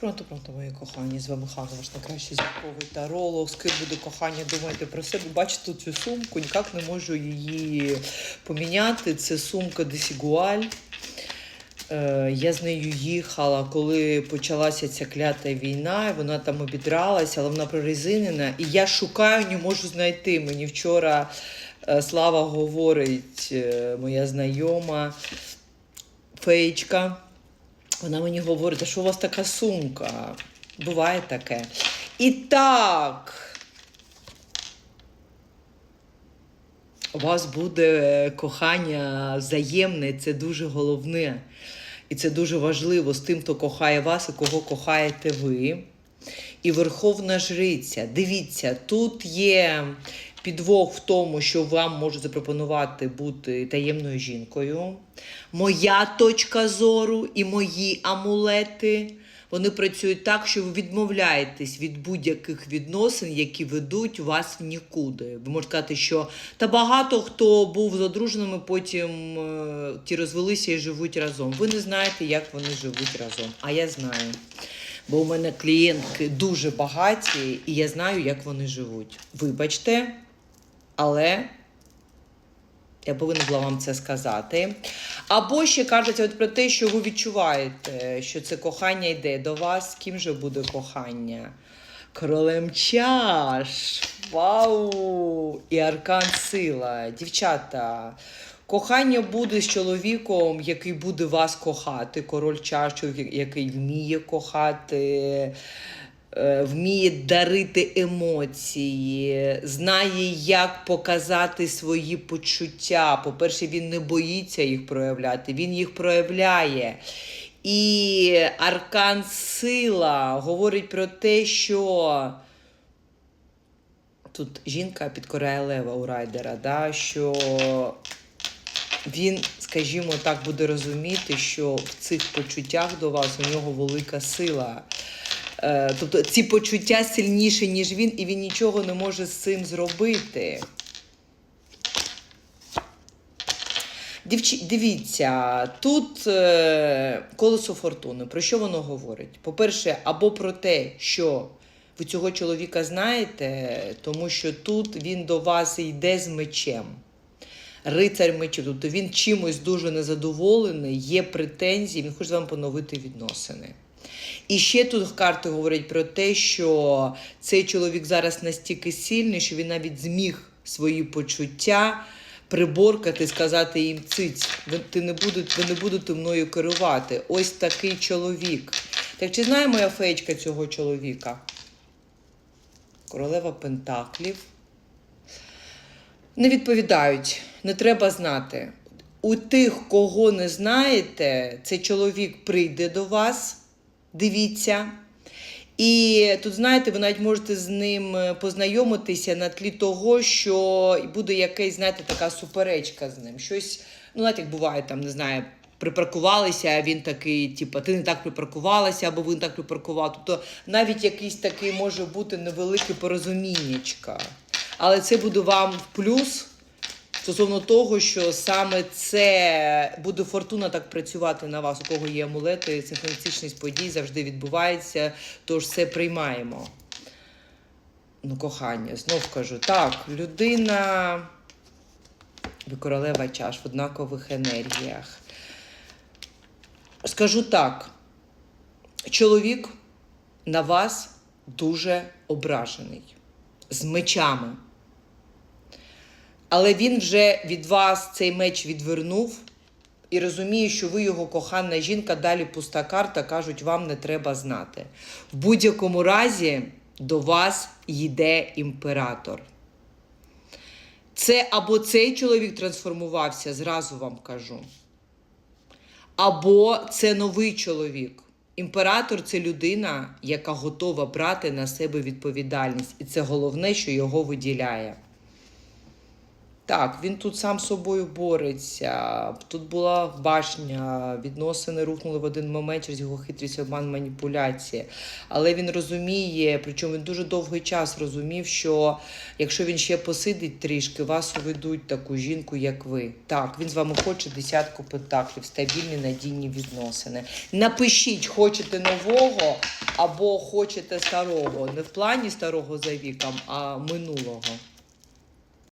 Пронто, пронто, мої кохані, з вами Хана, ваш найкращий зірковий таролог. Скид буде кохання, думайте про себе. Бачите цю сумку, ніяк не можу її поміняти. Це сумка Десігуаль. Я з нею їхала, коли почалася ця клята війна, і вона там обідралася, але вона прорезинена. І я шукаю, не можу знайти. Мені вчора е, Слава говорить, е, моя знайома феєчка. Вона мені говорить, що у вас така сумка? Буває таке. І так. У вас буде кохання взаємне, це дуже головне. І це дуже важливо з тим, хто кохає вас і кого кохаєте ви. І Верховна Жриця. Дивіться, тут є підвох в тому, що вам можуть запропонувати бути таємною жінкою. Моя точка зору і мої амулети. Вони працюють так, що ви відмовляєтесь від будь-яких відносин, які ведуть вас в нікуди. Ви можете сказати, що та багато хто був з потім е, ті розвелися і живуть разом. Ви не знаєте, як вони живуть разом. А я знаю. Бо у мене клієнтки дуже багаті, і я знаю, як вони живуть. Вибачте, але я повинна була вам це сказати. Або ще кажеться от про те, що ви відчуваєте, що це кохання йде до вас. Ким же буде кохання? Королем чаш. Вау! І аркан сила. Дівчата. Кохання буде з чоловіком, який буде вас кохати. Король чаш, який вміє кохати, вміє дарити емоції, знає, як показати свої почуття. По-перше, він не боїться їх проявляти, він їх проявляє. І аркан сила говорить про те, що тут жінка підкоряє лева у райдера, да, що він, скажімо так, буде розуміти, що в цих почуттях до вас у нього велика сила. Е, Тобто ці почуття сильніші, ніж він, і він нічого не може з цим зробити. Дивіться, тут е, колесо фортуни. Про що воно говорить? По-перше, або про те, що ви цього чоловіка знаєте, тому що тут він до вас йде з мечем. Рицар мечів, тобто він чимось дуже незадоволений, є претензії, він хоче з вами поновити відносини. І ще тут карти говорять про те, що цей чоловік зараз настільки сильний, що він навіть зміг свої почуття приборкати, сказати їм циць, ви, ти не будете, ви не будете мною керувати. Ось такий чоловік. Так чи знає моя феєчка цього чоловіка? Королева Пентаклів. Не відповідають, не треба знати. У тих, кого не знаєте, цей чоловік прийде до вас, дивіться. І тут, знаєте, ви навіть можете з ним е, познайомитися на тлі того, що буде якась, знаєте, така суперечка з ним. Щось, ну, знаєте, як буває, там, не знаю, припаркувалися, а він такий, типу, ти не так припаркувалася, або він так припаркував. Тобто навіть якийсь такий може бути невеликий порозуміннячка. Але це буде вам в плюс стосовно того, що саме це буде фортуна так працювати на вас, у кого є амулети, синхроністичність подій завжди відбувається, тож все приймаємо. Ну, кохання, знов кажу, так, людина, ви королева чаш в однакових енергіях. Скажу так, чоловік на вас дуже ображений, з мечами. Але він вже від вас цей меч відвернув і розуміє, що ви його кохана жінка, далі пуста карта, кажуть, вам не треба знати. В будь-якому разі до вас йде імператор. Це або цей чоловік трансформувався, зразу вам кажу. Або це новий чоловік. Імператор це людина, яка готова брати на себе відповідальність. І це головне, що його виділяє. Так, він тут сам з собою бореться. Тут була башня, відносини рухнули в один момент через його хитрість, обман, маніпуляції. Але він розуміє, причому він дуже довгий час розумів, що якщо він ще посидить трішки, вас уведуть таку жінку, як ви. Так, він з вами хоче десятку пентаклів, стабільні надійні відносини. Напишіть, хочете нового або хочете старого, не в плані старого за віком, а минулого.